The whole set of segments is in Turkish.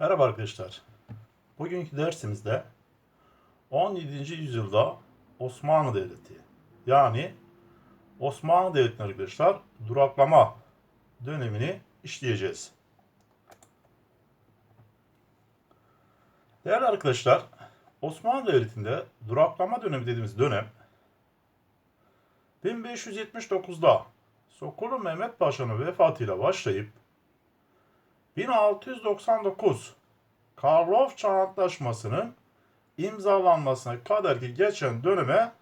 Merhaba arkadaşlar. Bugünkü dersimizde 17. yüzyılda Osmanlı Devleti yani Osmanlı Devleti'nin arkadaşlar duraklama dönemini işleyeceğiz. Değerli arkadaşlar, Osmanlı Devleti'nde duraklama dönemi dediğimiz dönem 1579'da Sokolu Mehmet Paşa'nın vefatıyla başlayıp 1699 Karlofça Antlaşması'nın imzalanmasına kadar ki geçen döneme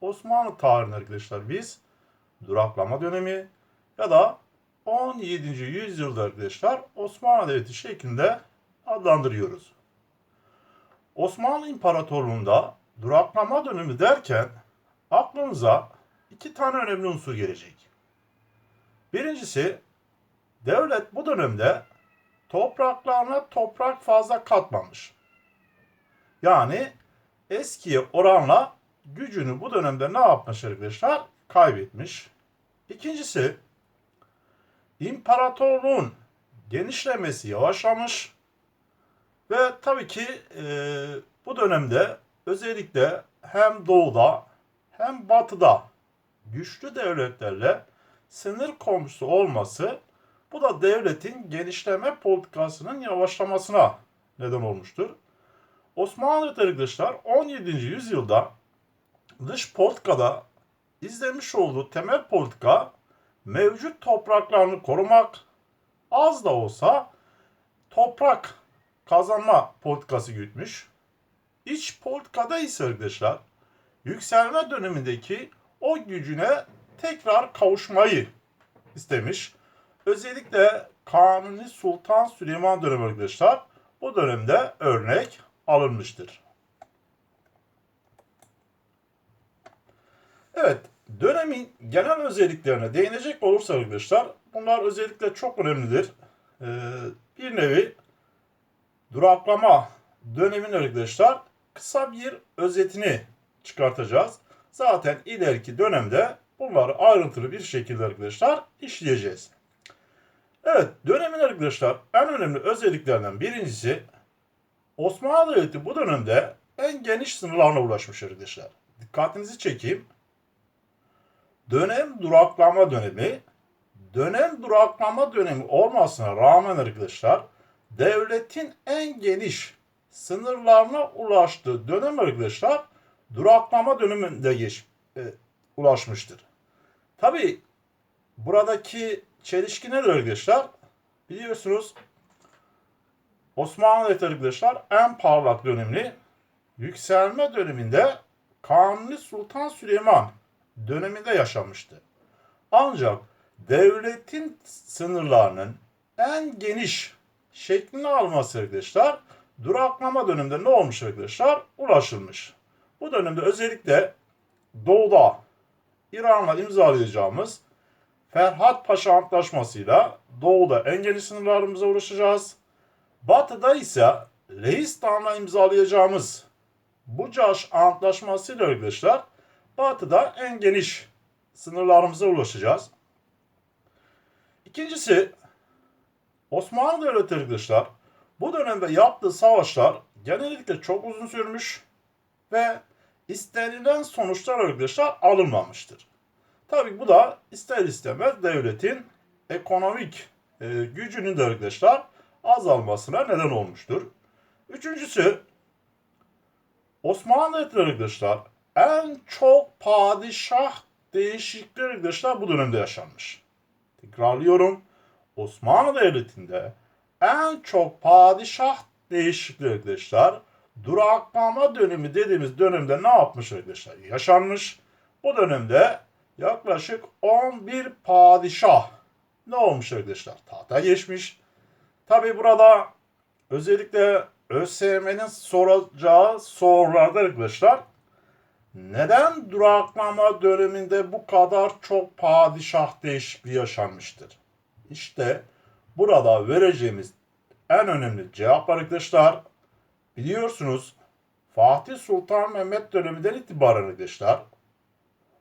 Osmanlı tarihinde arkadaşlar biz duraklama dönemi ya da 17. yüzyılda arkadaşlar Osmanlı Devleti şeklinde adlandırıyoruz. Osmanlı İmparatorluğu'nda duraklama dönemi derken aklınıza iki tane önemli unsur gelecek. Birincisi devlet bu dönemde topraklarına toprak fazla katmamış. Yani eskiye oranla gücünü bu dönemde ne yapmış arkadaşlar? Kaybetmiş. İkincisi imparatorluğun genişlemesi yavaşlamış ve tabii ki e, bu dönemde özellikle hem doğuda hem batıda güçlü devletlerle sınır komşusu olması bu da devletin genişleme politikasının yavaşlamasına neden olmuştur. Osmanlı arkadaşlar 17. yüzyılda dış politikada izlemiş olduğu temel politika mevcut topraklarını korumak, az da olsa toprak kazanma politikası gütmüş. İç politikada ise arkadaşlar yükselme dönemindeki o gücüne tekrar kavuşmayı istemiş. Özellikle Kanuni Sultan Süleyman dönemi arkadaşlar bu dönemde örnek alınmıştır. Evet, dönemin genel özelliklerine değinecek olursa arkadaşlar bunlar özellikle çok önemlidir. Ee, bir nevi duraklama dönemin arkadaşlar kısa bir özetini çıkartacağız. Zaten ileriki dönemde bunları ayrıntılı bir şekilde arkadaşlar işleyeceğiz. Evet, dönemin arkadaşlar en önemli özelliklerinden birincisi Osmanlı Devleti bu dönemde en geniş sınırlarına ulaşmış arkadaşlar. Dikkatinizi çekeyim. Dönem duraklama dönemi, dönem duraklama dönemi olmasına rağmen arkadaşlar devletin en geniş sınırlarına ulaştığı dönem arkadaşlar duraklama döneminde geç, e, ulaşmıştır. Tabi buradaki çelişki nedir arkadaşlar? Biliyorsunuz Osmanlı Devleti arkadaşlar en parlak dönemli yükselme döneminde Kanuni Sultan Süleyman döneminde yaşamıştı. Ancak devletin sınırlarının en geniş şeklini alması arkadaşlar duraklama döneminde ne olmuş arkadaşlar? Ulaşılmış. Bu dönemde özellikle doğuda İran'la imzalayacağımız Ferhat Paşa Antlaşması'yla doğuda en geniş sınırlarımıza ulaşacağız. Batıda ise Leistan'la imzalayacağımız Bucaş Antlaşması ile arkadaşlar batıda en geniş sınırlarımıza ulaşacağız. İkincisi Osmanlı Devleti arkadaşlar bu dönemde yaptığı savaşlar genellikle çok uzun sürmüş ve istenilen sonuçlar arkadaşlar alınmamıştır. Tabii bu da ister istemez devletin ekonomik e, gücünün de arkadaşlar azalmasına neden olmuştur. Üçüncüsü Osmanlı Devleti arkadaşlar en çok padişah değişiklikleri arkadaşlar bu dönemde yaşanmış. Tekrarlıyorum. Osmanlı Devleti'nde en çok padişah değişiklikleri arkadaşlar duraklama dönemi dediğimiz dönemde ne yapmış arkadaşlar? Yaşanmış. Bu dönemde yaklaşık 11 padişah ne olmuş arkadaşlar? Tahta geçmiş. Tabi burada özellikle ÖSYM'nin soracağı sorularda arkadaşlar neden duraklama döneminde bu kadar çok padişah değişikliği yaşanmıştır? İşte burada vereceğimiz en önemli cevap arkadaşlar biliyorsunuz Fatih Sultan Mehmet döneminden itibaren arkadaşlar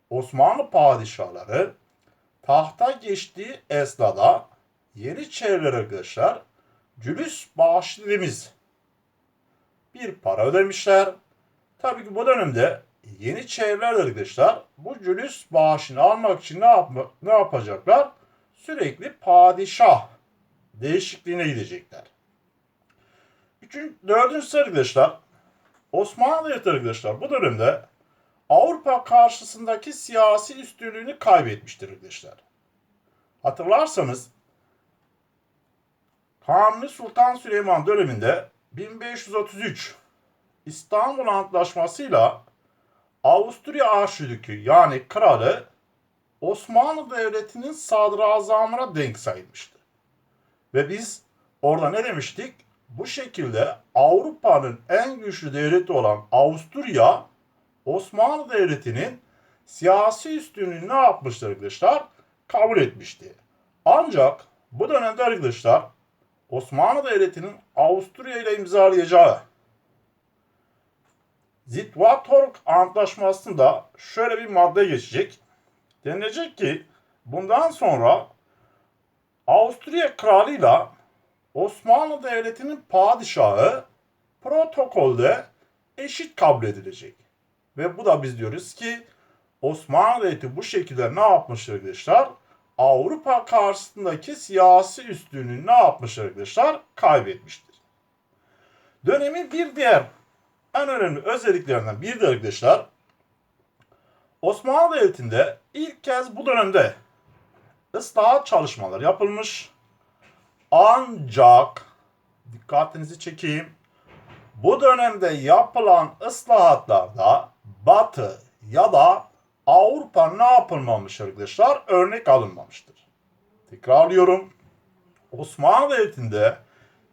Osmanlı padişahları tahta geçtiği esnada Yeniçeriler arkadaşlar cülüs dediğimiz bir para ödemişler. Tabii ki bu dönemde Yeniçeriler de arkadaşlar bu cülüs bağışını almak için ne, yapma, ne yapacaklar? Sürekli padişah değişikliğine gidecekler. Üçüncü, dördüncüsü arkadaşlar Osmanlı Devleti arkadaşlar bu dönemde Avrupa karşısındaki siyasi üstünlüğünü kaybetmiştir arkadaşlar. Hatırlarsanız Kanuni Sultan Süleyman döneminde 1533 İstanbul Antlaşması'yla Avusturya Arşidükü yani kralı Osmanlı Devleti'nin sadrazamına denk sayılmıştı. Ve biz orada ne demiştik? Bu şekilde Avrupa'nın en güçlü devleti olan Avusturya Osmanlı Devleti'nin siyasi üstünlüğünü ne yapmıştır arkadaşlar? Kabul etmişti. Ancak bu dönemde arkadaşlar Osmanlı Devleti'nin Avusturya ile imzalayacağı Zitwatorg Antlaşması'nda şöyle bir madde geçecek. Denilecek ki bundan sonra Avusturya kralıyla Osmanlı Devleti'nin padişahı protokolde eşit kabul edilecek. Ve bu da biz diyoruz ki Osmanlı Devleti bu şekilde ne yapmış arkadaşlar? Avrupa karşısındaki siyasi üstünlüğünü ne yapmış arkadaşlar? Kaybetmiştir. Dönemin bir diğer en önemli özelliklerinden biri de arkadaşlar Osmanlı Devleti'nde ilk kez bu dönemde ıslahat çalışmaları yapılmış. Ancak dikkatinizi çekeyim. Bu dönemde yapılan ıslahatlarda Batı ya da Avrupa ne yapılmamış arkadaşlar? Örnek alınmamıştır. Tekrarlıyorum. Osmanlı Devleti'nde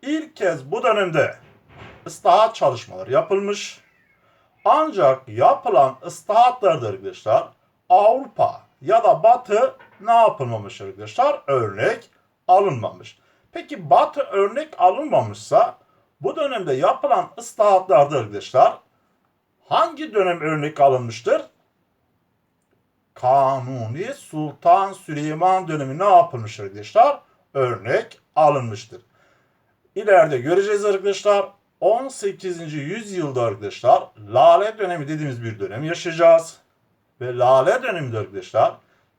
ilk kez bu dönemde ıslahat çalışmaları yapılmış. Ancak yapılan ıslahatlarda arkadaşlar Avrupa ya da Batı ne yapılmamış arkadaşlar? Örnek alınmamış. Peki Batı örnek alınmamışsa bu dönemde yapılan ıslahatlarda arkadaşlar hangi dönem örnek alınmıştır? Kanuni Sultan Süleyman dönemi ne yapılmış arkadaşlar? Örnek alınmıştır. İleride göreceğiz arkadaşlar. 18. yüzyılda arkadaşlar Lale dönemi dediğimiz bir dönem yaşayacağız. Ve Lale döneminde arkadaşlar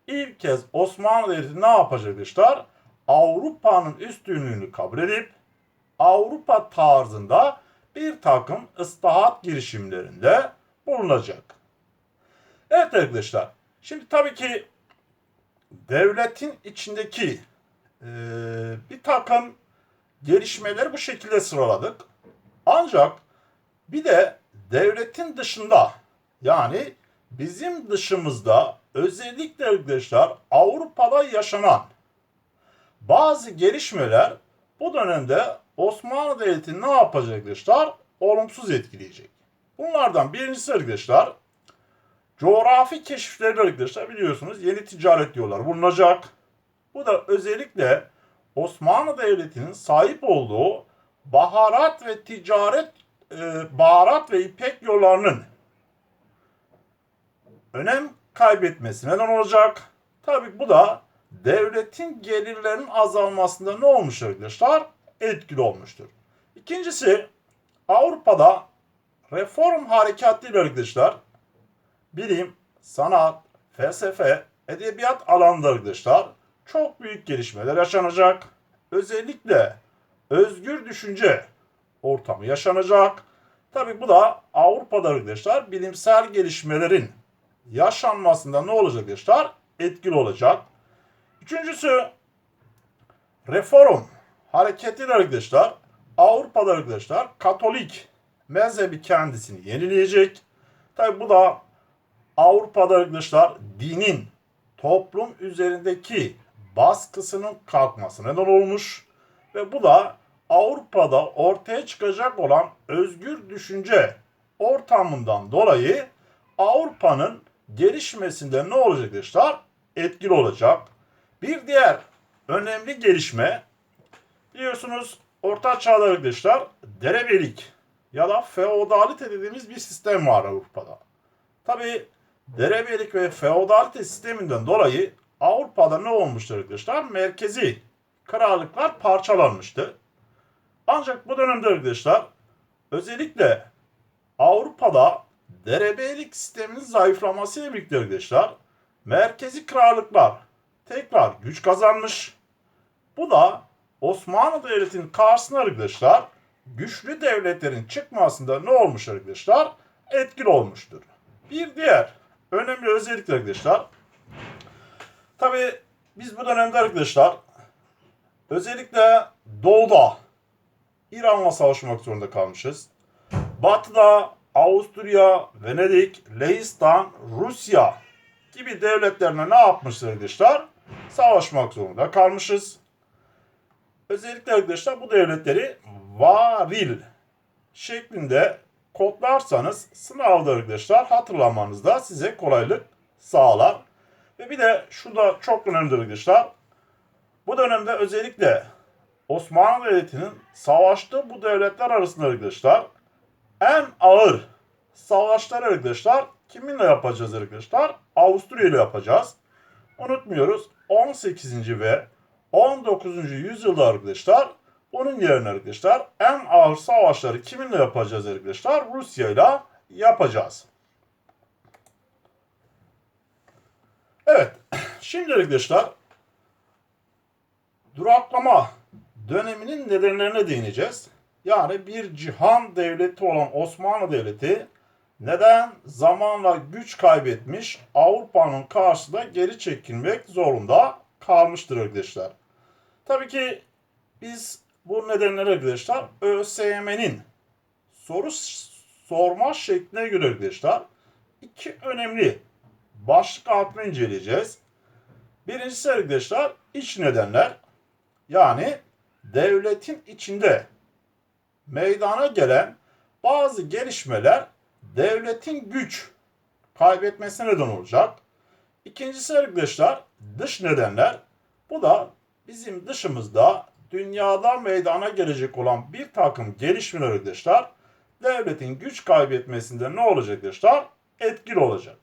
ilk kez Osmanlı Devleti ne yapacak arkadaşlar? Avrupa'nın üstünlüğünü kabul edip Avrupa tarzında bir takım ıslahat girişimlerinde bulunacak. Evet arkadaşlar. Şimdi tabii ki devletin içindeki e, bir takım gelişmeleri bu şekilde sıraladık. Ancak bir de devletin dışında yani bizim dışımızda özellikle arkadaşlar Avrupa'da yaşanan bazı gelişmeler bu dönemde Osmanlı Devleti'ni ne yapacak arkadaşlar? Olumsuz etkileyecek. Bunlardan birincisi arkadaşlar coğrafi keşifleri arkadaşlar biliyorsunuz yeni ticaret yolları bulunacak. Bu da özellikle Osmanlı Devleti'nin sahip olduğu baharat ve ticaret e, baharat ve ipek yollarının önem kaybetmesi neden olacak? Tabii bu da devletin gelirlerinin azalmasında ne olmuş arkadaşlar? Etkili olmuştur. İkincisi Avrupa'da reform harekatıyla arkadaşlar bilim, sanat, felsefe, edebiyat alanında arkadaşlar çok büyük gelişmeler yaşanacak. Özellikle özgür düşünce ortamı yaşanacak. Tabi bu da Avrupa'da arkadaşlar bilimsel gelişmelerin yaşanmasında ne olacak arkadaşlar? Etkili olacak. Üçüncüsü reform hareketiyle arkadaşlar Avrupa'da arkadaşlar Katolik mezhebi kendisini yenileyecek. Tabi bu da Avrupa'da arkadaşlar dinin toplum üzerindeki baskısının kalkması neden olmuş ve bu da Avrupa'da ortaya çıkacak olan özgür düşünce ortamından dolayı Avrupa'nın gelişmesinde ne olacak arkadaşlar? Etkili olacak. Bir diğer önemli gelişme biliyorsunuz Orta Çağ'da arkadaşlar derebelik ya da feodalite dediğimiz bir sistem var Avrupa'da. Tabi derebelik ve feodalite sisteminden dolayı Avrupa'da ne olmuştur arkadaşlar? Merkezi krallıklar parçalanmıştı. Ancak bu dönemde arkadaşlar özellikle Avrupa'da derebeylik sisteminin zayıflamasıyla birlikte arkadaşlar merkezi krallıklar tekrar güç kazanmış. Bu da Osmanlı Devleti'nin karşısına arkadaşlar güçlü devletlerin çıkmasında ne olmuş arkadaşlar? Etkili olmuştur. Bir diğer önemli özellik arkadaşlar. Tabi biz bu dönemde arkadaşlar özellikle doğuda İran'la savaşmak zorunda kalmışız. Batıda Avusturya, Venedik, Lehistan, Rusya gibi devletlerine ne yapmışlar arkadaşlar? Savaşmak zorunda kalmışız. Özellikle arkadaşlar bu devletleri varil şeklinde kodlarsanız sınavda arkadaşlar hatırlamanızda size kolaylık sağlar. Ve bir de şurada çok önemli arkadaşlar. Bu dönemde özellikle Osmanlı Devleti'nin savaştığı bu devletler arasında arkadaşlar en ağır savaşları arkadaşlar kiminle yapacağız arkadaşlar? Avusturya ile yapacağız. Unutmuyoruz 18. ve 19. yüzyılda arkadaşlar onun yerine arkadaşlar en ağır savaşları kiminle yapacağız arkadaşlar? Rusya ile yapacağız. Evet. Şimdi arkadaşlar duraklama döneminin nedenlerine değineceğiz. Yani bir cihan devleti olan Osmanlı Devleti neden zamanla güç kaybetmiş Avrupa'nın karşısında geri çekilmek zorunda kalmıştır arkadaşlar. Tabii ki biz bu nedenleri arkadaşlar ÖSYM'nin soru sorma şekline göre arkadaşlar iki önemli başlık altında inceleyeceğiz. Birincisi arkadaşlar iç nedenler yani devletin içinde meydana gelen bazı gelişmeler devletin güç kaybetmesine neden olacak. İkincisi arkadaşlar dış nedenler. Bu da bizim dışımızda dünyada meydana gelecek olan bir takım gelişmeler arkadaşlar devletin güç kaybetmesinde ne olacak arkadaşlar? Etkili olacak.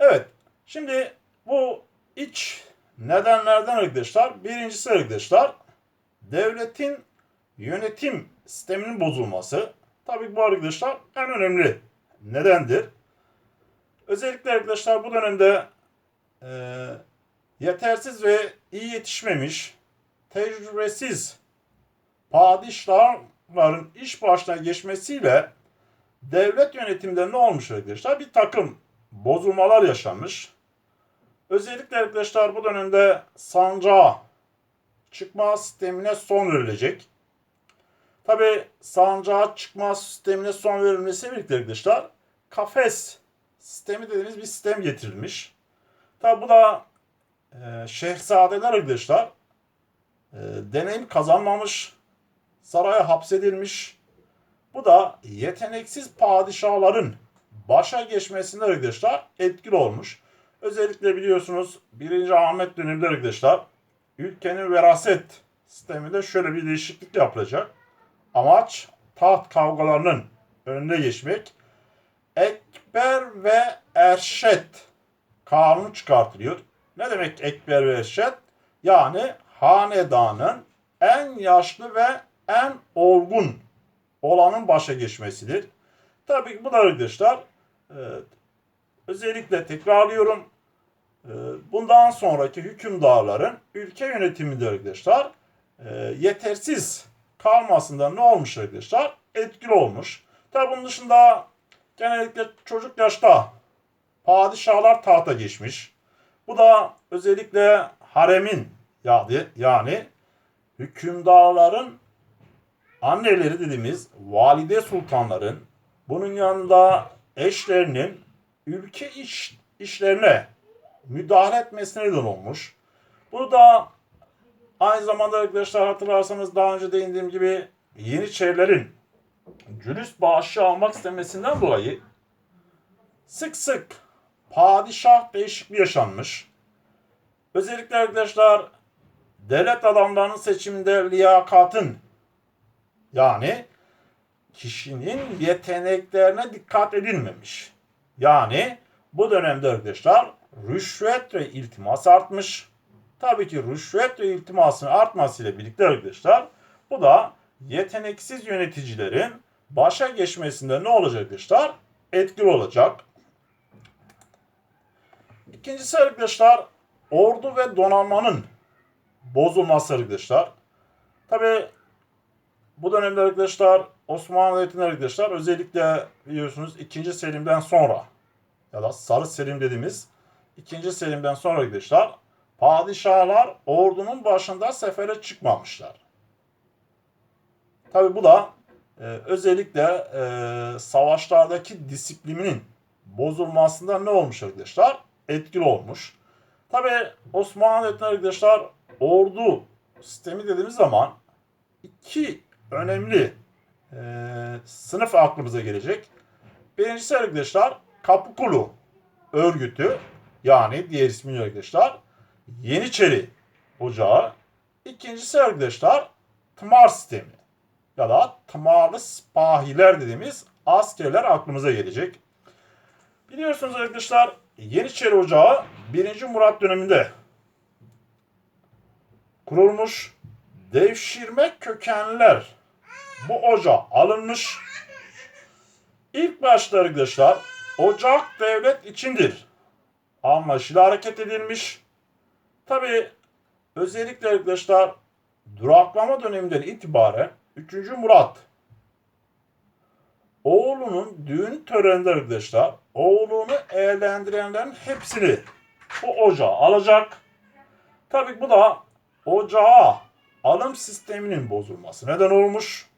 Evet. Şimdi bu iç nedenlerden arkadaşlar birincisi arkadaşlar devletin yönetim sisteminin bozulması. Tabii bu arkadaşlar en önemli nedendir. Özellikle arkadaşlar bu dönemde e, yetersiz ve iyi yetişmemiş, tecrübesiz padişahların iş başına geçmesiyle devlet yönetiminde ne olmuş arkadaşlar? Bir takım bozulmalar yaşanmış. Özellikle arkadaşlar bu dönemde sancağa çıkma sistemine son verilecek. Tabi sancağa çıkma sistemine son verilmesi birlikte arkadaşlar kafes sistemi dediğimiz bir sistem getirilmiş. Tabi bu da e, şehzadeler arkadaşlar e, deneyim kazanmamış, saraya hapsedilmiş. Bu da yeteneksiz padişahların başa geçmesinde arkadaşlar etkili olmuş. Özellikle biliyorsunuz 1. Ahmet döneminde arkadaşlar ülkenin veraset sisteminde şöyle bir değişiklik yapılacak. Amaç taht kavgalarının önüne geçmek. Ekber ve Erşet kanunu çıkartılıyor. Ne demek Ekber ve Erşet? Yani hanedanın en yaşlı ve en olgun olanın başa geçmesidir. Tabii bu da arkadaşlar e, özellikle tekrarlıyorum e, bundan sonraki hükümdarların ülke yönetiminde arkadaşlar e, yetersiz kalmasında ne olmuş arkadaşlar? Etkili olmuş. Tabi bunun dışında genellikle çocuk yaşta padişahlar tahta geçmiş. Bu da özellikle haremin yani, yani hükümdarların anneleri dediğimiz valide sultanların bunun yanında eşlerinin ülke iş, işlerine müdahale etmesine neden olmuş. Bu da aynı zamanda arkadaşlar hatırlarsanız daha önce değindiğim gibi Yeniçerilerin cülüs bağışı almak istemesinden dolayı sık sık padişah değişikliği yaşanmış. Özellikle arkadaşlar devlet adamlarının seçiminde liyakatın yani kişinin yeteneklerine dikkat edilmemiş. Yani bu dönemde arkadaşlar rüşvet ve iltimas artmış. Tabii ki rüşvet ve iltimasın artmasıyla birlikte arkadaşlar bu da yeteneksiz yöneticilerin başa geçmesinde ne olacak arkadaşlar? Etkili olacak. İkincisi arkadaşlar ordu ve donanmanın bozulması arkadaşlar. Tabi bu dönemde arkadaşlar Osmanlı Devleti'nde arkadaşlar özellikle biliyorsunuz 2. Selim'den sonra ya da Sarı Selim dediğimiz 2. Selim'den sonra arkadaşlar padişahlar ordunun başında sefere çıkmamışlar. Tabi bu da e, özellikle e, savaşlardaki disiplinin bozulmasında ne olmuş arkadaşlar? Etkili olmuş. Tabi Osmanlı Devleti'nde arkadaşlar ordu sistemi dediğimiz zaman iki önemli e, sınıf aklımıza gelecek. Birincisi arkadaşlar Kapıkulu örgütü yani diğer ismiyle arkadaşlar Yeniçeri Ocağı. İkincisi arkadaşlar tımar sistemi ya da tımarlı sipahiler dediğimiz askerler aklımıza gelecek. Biliyorsunuz arkadaşlar Yeniçeri Ocağı 1. Murat döneminde kurulmuş devşirme kökenliler bu ocağa alınmış. İlk başta arkadaşlar ocak devlet içindir. Anlaşıyla hareket edilmiş. Tabi özellikle arkadaşlar duraklama döneminden itibaren 3. Murat oğlunun düğün töreninde arkadaşlar oğlunu eğlendirenlerin hepsini bu ocağa alacak. Tabi bu da ocağa alım sisteminin bozulması neden olmuş.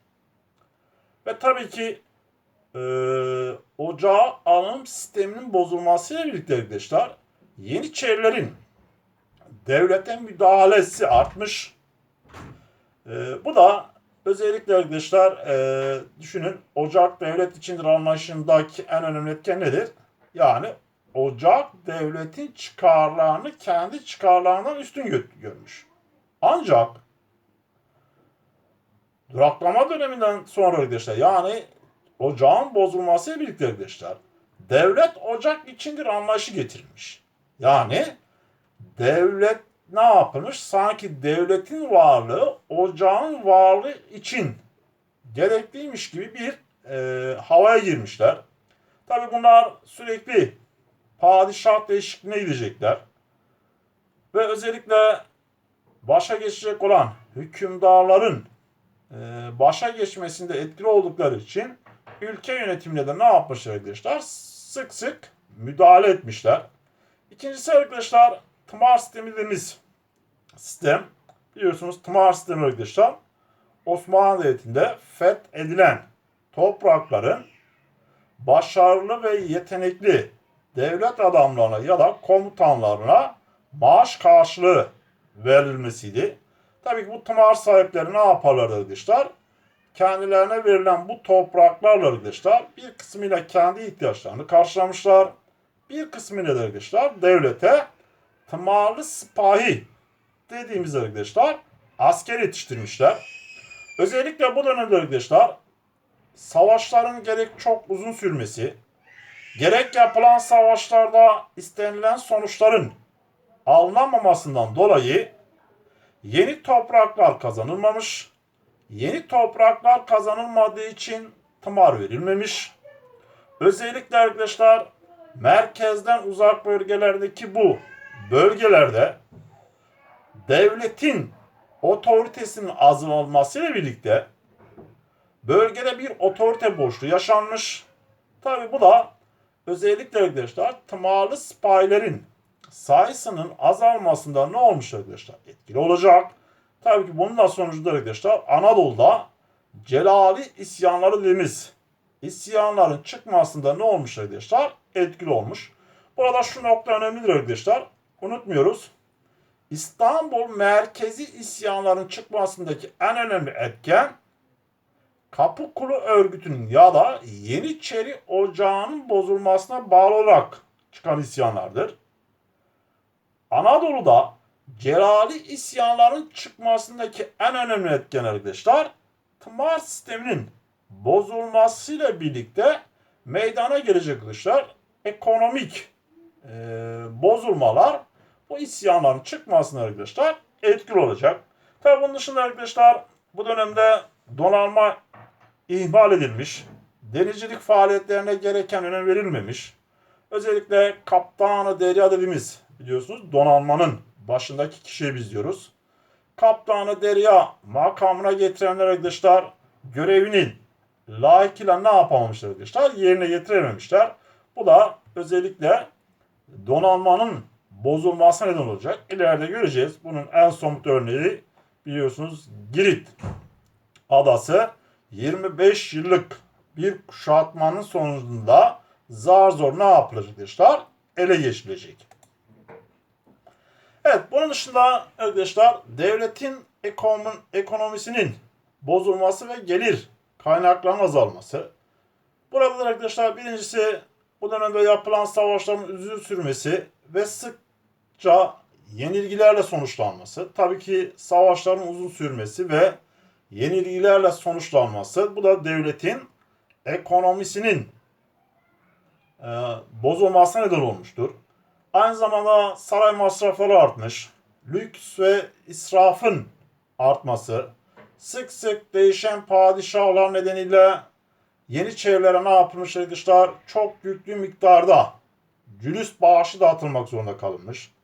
Ve tabii ki e, ocağa alım sisteminin bozulmasıyla birlikte arkadaşlar Yeniçerilerin devlete müdahalesi artmış. E, bu da özellikle arkadaşlar e, düşünün Ocak devlet içindir anlayışındaki en önemli etken nedir? Yani Ocak devletin çıkarlarını kendi çıkarlarından üstün gö- görmüş. Ancak duraklama döneminden sonra arkadaşlar yani ocağın bozulmasıyla birlikte arkadaşlar devlet ocak içindir anlayışı getirmiş. Yani devlet ne yapılmış? Sanki devletin varlığı ocağın varlığı için gerekliymiş gibi bir e, havaya girmişler. Tabi bunlar sürekli padişah değişikliğine gidecekler. Ve özellikle başa geçecek olan hükümdarların e, başa geçmesinde etkili oldukları için ülke yönetimine de ne yapmışlar arkadaşlar? Sık sık müdahale etmişler. İkincisi arkadaşlar tımar sistemi dediğimiz sistem. Biliyorsunuz tımar sistemi arkadaşlar Osmanlı Devleti'nde fethedilen toprakların başarılı ve yetenekli devlet adamlarına ya da komutanlarına maaş karşılığı verilmesiydi. Tabii ki bu tımar sahipleri ne yaparlar arkadaşlar? Kendilerine verilen bu topraklarla arkadaşlar bir kısmıyla kendi ihtiyaçlarını karşılamışlar. Bir kısmıyla da arkadaşlar devlete tımarlı sipahi dediğimiz arkadaşlar asker yetiştirmişler. Özellikle bu dönemde arkadaşlar savaşların gerek çok uzun sürmesi, gerek yapılan savaşlarda istenilen sonuçların alınamamasından dolayı yeni topraklar kazanılmamış, yeni topraklar kazanılmadığı için tımar verilmemiş. Özellikle arkadaşlar merkezden uzak bölgelerdeki bu bölgelerde devletin otoritesinin azalmasıyla birlikte bölgede bir otorite boşluğu yaşanmış. Tabi bu da özellikle arkadaşlar tımarlı sipahilerin sayısının azalmasında ne olmuş arkadaşlar? Etkili olacak. Tabii ki bunun da sonucunda arkadaşlar Anadolu'da Celali isyanları dediğimiz isyanların çıkmasında ne olmuş arkadaşlar? Etkili olmuş. Burada şu nokta önemlidir arkadaşlar. Unutmuyoruz. İstanbul merkezi isyanların çıkmasındaki en önemli etken Kapıkulu örgütünün ya da Yeniçeri Ocağı'nın bozulmasına bağlı olarak çıkan isyanlardır. Anadolu'da Celali isyanların çıkmasındaki en önemli etken arkadaşlar tımar sisteminin bozulmasıyla birlikte meydana gelecek arkadaşlar ekonomik e, bozulmalar bu isyanların çıkmasına arkadaşlar etkili olacak. Tabi bunun dışında arkadaşlar bu dönemde donanma ihmal edilmiş. Denizcilik faaliyetlerine gereken önem verilmemiş. Özellikle kaptanı derya dediğimiz biliyorsunuz donanmanın başındaki kişiyi biz diyoruz. Kaptanı derya makamına getirenler arkadaşlar görevinin layıkıyla ne yapamamışlar arkadaşlar? Yerine getirememişler. Bu da özellikle donanmanın bozulmasına neden olacak. İleride göreceğiz. Bunun en somut örneği biliyorsunuz Girit adası 25 yıllık bir kuşatmanın sonucunda zar zor ne yapılacak arkadaşlar? Ele geçilecek. Evet bunun dışında arkadaşlar devletin ekonomi, ekonomisinin bozulması ve gelir kaynaklarının azalması. Burada da arkadaşlar birincisi bu dönemde yapılan savaşların uzun sürmesi ve sıkça yenilgilerle sonuçlanması. Tabii ki savaşların uzun sürmesi ve yenilgilerle sonuçlanması. Bu da devletin ekonomisinin e, bozulmasına neden olmuştur. Aynı zamanda saray masrafları artmış. Lüks ve israfın artması. Sık sık değişen padişahlar nedeniyle Yeniçerilere ne yapılmış arkadaşlar? Çok yüklü miktarda cülüs bağışı dağıtılmak zorunda kalınmış.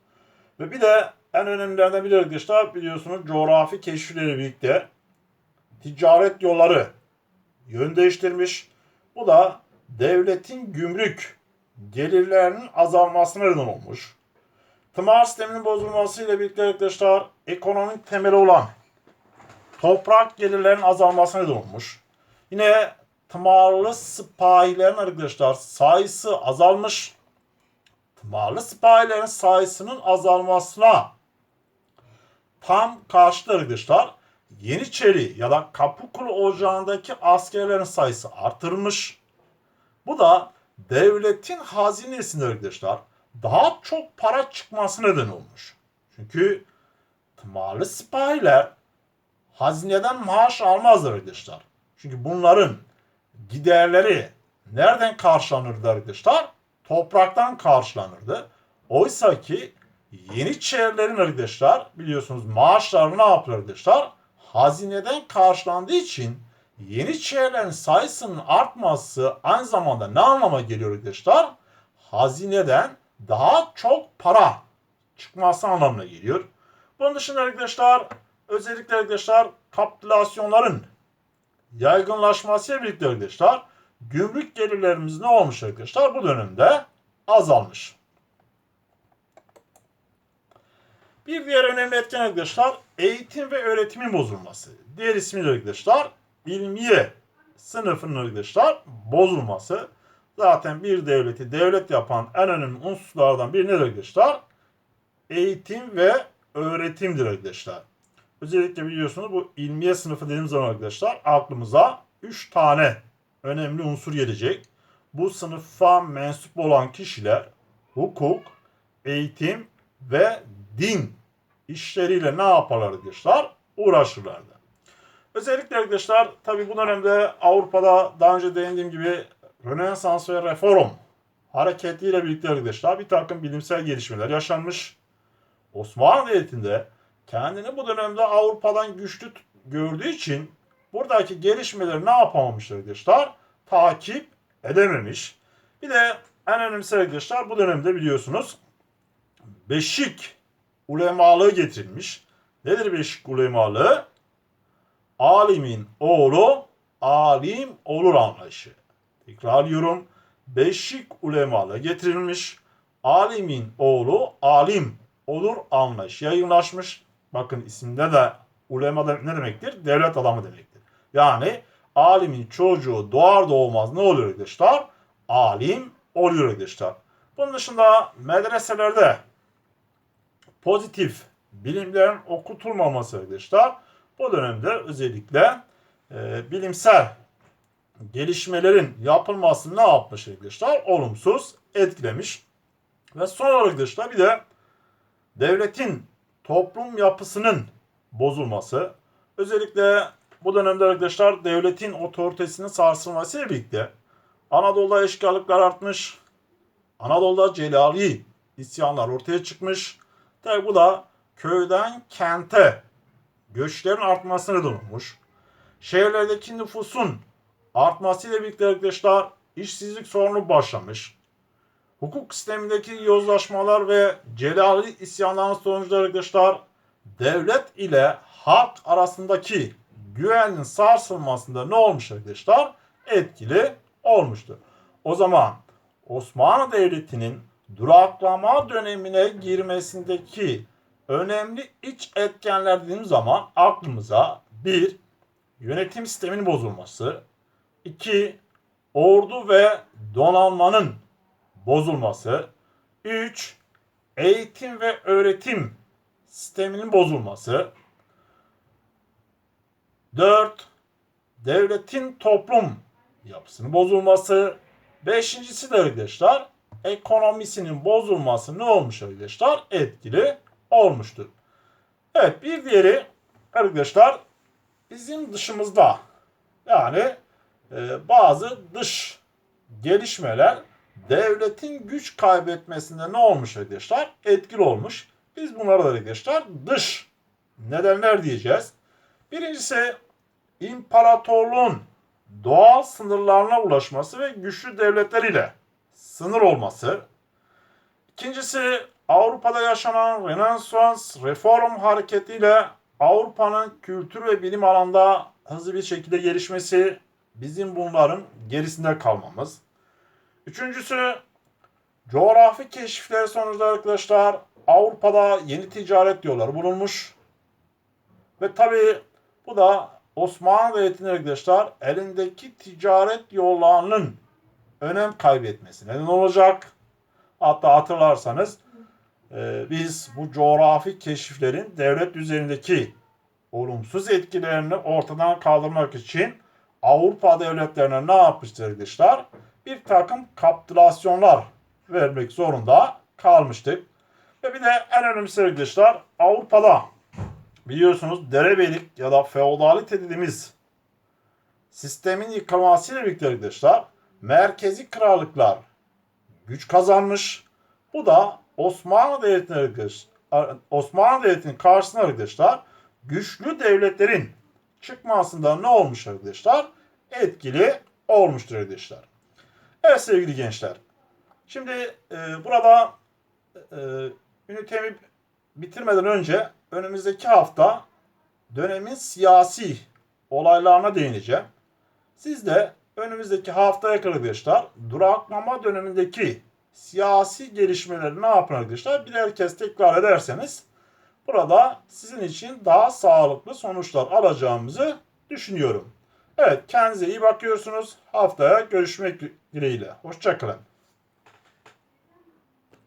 Ve bir de en önemlilerinden biri arkadaşlar biliyorsunuz coğrafi keşifleri birlikte ticaret yolları yön değiştirmiş. Bu da devletin gümrük gelirlerinin azalmasına neden olmuş. Tımar sisteminin bozulmasıyla birlikte arkadaşlar ekonominin temeli olan toprak gelirlerinin azalmasına neden olmuş. Yine tımarlı sipahilerin arkadaşlar sayısı azalmış. Tımarlı sipahilerin sayısının azalmasına tam karşıtı arkadaşlar Yeniçeri ya da Kapıkulu Ocağı'ndaki askerlerin sayısı artırılmış. Bu da devletin hazinesinde arkadaşlar daha çok para çıkması neden olmuş. Çünkü tımarlı sipahiler hazineden maaş almazlar arkadaşlar. Çünkü bunların giderleri nereden karşılanırdı arkadaşlar? Topraktan karşılanırdı. Oysa ki Yeniçerilerin arkadaşlar biliyorsunuz maaşları ne yapıyor arkadaşlar? Hazineden karşılandığı için Yeniçerilerin sayısının artması aynı zamanda ne anlama geliyor arkadaşlar? Hazineden daha çok para çıkması anlamına geliyor. Bunun dışında arkadaşlar özellikle arkadaşlar kapitülasyonların yaygınlaşmasıyla birlikte arkadaşlar gümrük gelirlerimiz ne olmuş arkadaşlar? Bu dönemde azalmış. Bir diğer önemli etken arkadaşlar eğitim ve öğretimin bozulması. Diğer ismiyle arkadaşlar ilmiye sınıfının arkadaşlar bozulması. Zaten bir devleti devlet yapan en önemli unsurlardan biri nedir arkadaşlar? Eğitim ve öğretimdir arkadaşlar. Özellikle biliyorsunuz bu ilmiye sınıfı dediğimiz zaman arkadaşlar aklımıza 3 tane önemli unsur gelecek. Bu sınıfa mensup olan kişiler hukuk, eğitim ve din işleriyle ne yaparlar arkadaşlar? Uğraşırlardı. Özellikle arkadaşlar tabi bu dönemde Avrupa'da daha önce değindiğim gibi Rönesans ve Reform hareketiyle birlikte arkadaşlar bir takım bilimsel gelişmeler yaşanmış. Osmanlı Devleti'nde kendini bu dönemde Avrupa'dan güçlü gördüğü için buradaki gelişmeleri ne yapamamış arkadaşlar? Takip edememiş. Bir de en önemlisi arkadaşlar bu dönemde biliyorsunuz Beşik ulemalığı getirilmiş. Nedir Beşik ulemalığı? Alimin oğlu alim olur anlayışı. Tekrarlıyorum. Beşik ulemalığı getirilmiş. Alimin oğlu alim olur anlayış yayınlaşmış. Bakın isimde de ulema ne demektir? Devlet adamı demektir. Yani alimin çocuğu doğar doğmaz ne oluyor arkadaşlar? Alim oluyor arkadaşlar. Bunun dışında medreselerde pozitif bilimlerin okutulmaması arkadaşlar bu dönemde özellikle e, bilimsel gelişmelerin yapılmasını ne yapmış arkadaşlar? Olumsuz etkilemiş. Ve son olarak arkadaşlar bir de devletin toplum yapısının bozulması. Özellikle bu dönemde arkadaşlar devletin otoritesinin sarsılmasıyla birlikte Anadolu'da eşkıyalıklar artmış. Anadolu'da celali isyanlar ortaya çıkmış. Tabi bu da köyden kente göçlerin artmasına neden olmuş. şehirlerdeki nüfusun artmasıyla birlikte arkadaşlar işsizlik sorunu başlamış. Hukuk sistemindeki yozlaşmalar ve celali isyanların sonucu arkadaşlar devlet ile halk arasındaki güvenin sarsılmasında ne olmuş arkadaşlar? Etkili olmuştur. O zaman Osmanlı Devleti'nin duraklama dönemine girmesindeki önemli iç etkenler dediğimiz zaman aklımıza bir yönetim sisteminin bozulması, iki ordu ve donanmanın bozulması, üç eğitim ve öğretim sisteminin bozulması, 4. Devletin toplum yapısının bozulması. Beşincisi de arkadaşlar ekonomisinin bozulması ne olmuş arkadaşlar? Etkili olmuştur. Evet bir diğeri arkadaşlar bizim dışımızda yani e, bazı dış gelişmeler devletin güç kaybetmesinde ne olmuş arkadaşlar? Etkili olmuş. Biz bunlara da arkadaşlar dış nedenler diyeceğiz. Birincisi imparatorluğun doğal sınırlarına ulaşması ve güçlü devletler ile sınır olması. İkincisi Avrupa'da yaşanan Rönesans reform hareketiyle Avrupa'nın kültür ve bilim alanda hızlı bir şekilde gelişmesi bizim bunların gerisinde kalmamız. Üçüncüsü coğrafi keşifler sonucu arkadaşlar Avrupa'da yeni ticaret yolları bulunmuş. Ve tabi bu da Osmanlı Devleti'nin arkadaşlar elindeki ticaret yollarının önem kaybetmesi neden olacak. Hatta hatırlarsanız e, biz bu coğrafi keşiflerin devlet üzerindeki olumsuz etkilerini ortadan kaldırmak için Avrupa devletlerine ne yapmıştır arkadaşlar? Bir takım kapitülasyonlar vermek zorunda kalmıştık. Ve bir de en önemlisi arkadaşlar Avrupa'da biliyorsunuz derebeylik ya da feodalite dediğimiz sistemin yıkılmasıyla birlikte arkadaşlar merkezi krallıklar güç kazanmış. Bu da Osmanlı Devleti'nin arkadaşlar, Osmanlı Devleti'nin karşısına arkadaşlar güçlü devletlerin çıkmasında ne olmuş arkadaşlar? Etkili olmuştur arkadaşlar. Evet sevgili gençler. Şimdi e, burada e, ünitemi bitirmeden önce önümüzdeki hafta dönemin siyasi olaylarına değineceğim. Siz de önümüzdeki haftaya kadar arkadaşlar duraklama dönemindeki siyasi gelişmeleri ne yapın arkadaşlar birer kez tekrar ederseniz burada sizin için daha sağlıklı sonuçlar alacağımızı düşünüyorum. Evet kendinize iyi bakıyorsunuz. Haftaya görüşmek dileğiyle. Hoşçakalın.